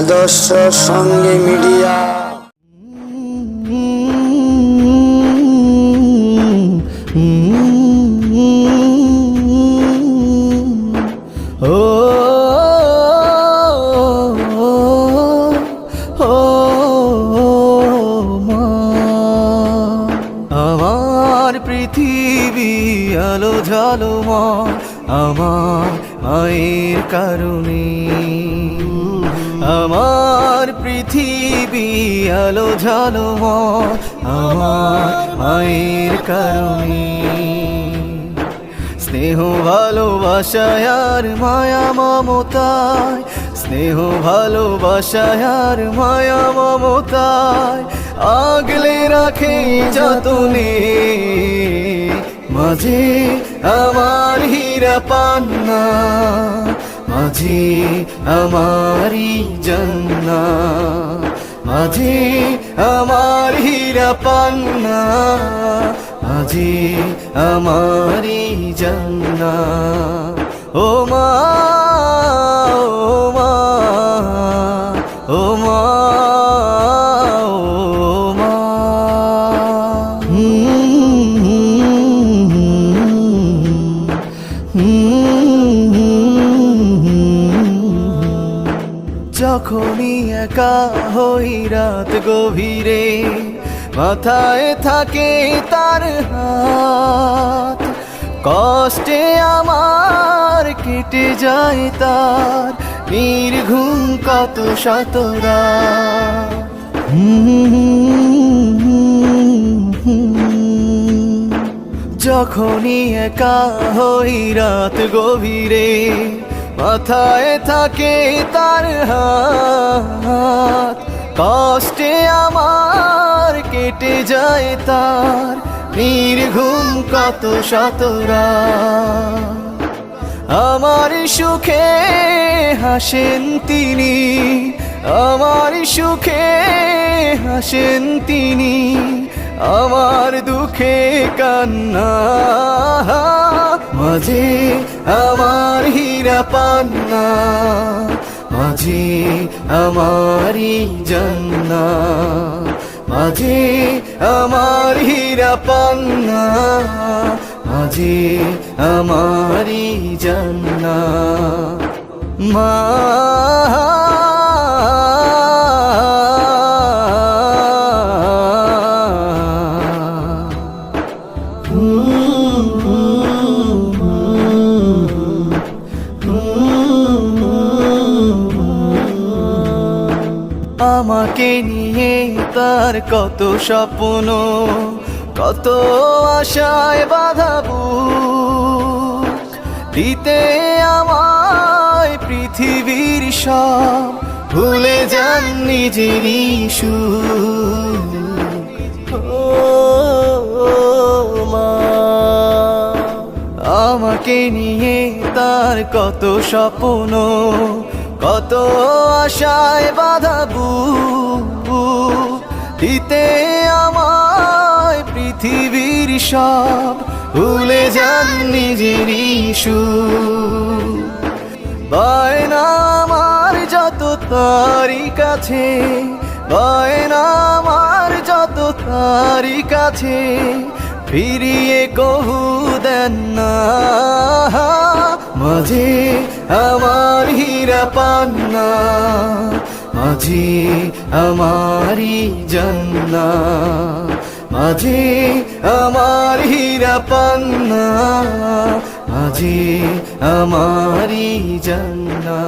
আদর্শ সঙ্গে মিডিয়া। আমার পৃথিবী আলো আমার মায়ের কারণে। আমার পৃথিবী আলো ঝালো আমার মায়ের কারণে। স্নেহ ভালোবাসায় আর মায়া মমতায়। স্নেহ ভালোবাসায় আর মায়া মমতায়। আগলে রাখে যতনে। মাঝে আমার হীরা পান্না। মাঝে আমারি জন্না মাঝে আমার হীরা পান্না মাঝে আমারি জন্না। যখনই একা হই রাত গভীরে, মাথায় থাকে তার হাত। কষ্টে আমার কেটে যায় তার নির্ঘুম কত শতরা যখনই একা হই রাত গভীরে মাথায় থাকে তার হাত। কষ্টে আমার কেটে যায় তার। নির্ঘুম কত শতরা আমার সুখে হাসেন তিনি। আমার সুখে হাসেন তিনি। আমার দুঃখে কান্না। মাঝে আমার হীরা পান্না মাঝে আমারি জন্না মাঝে আমার হীরা পান্না মাঝে আমারি জন্না। মা আমাকে নিয়ে তার কত স্বপ্ন, কত আশায় বাধাবু দিতে আমায় পৃথিবীর সব, ভুলে যান ও মা, আমাকে নিয়ে তার কত স্বপ্ন কত আশায় বাধাবু দিতে আমায় পৃথিবীর সব ভুলে যান নিজেরই সুর বায়না আমার যত তারি কাছে, বায়না আমার যত তারি কাছে, ফিরিয়ে কহু দেন না। মাঝে আমার হীরা পান্না মাঝে আমারি জন্না মাঝে আমার হীরা পান্না মাঝে আমারি জন্না।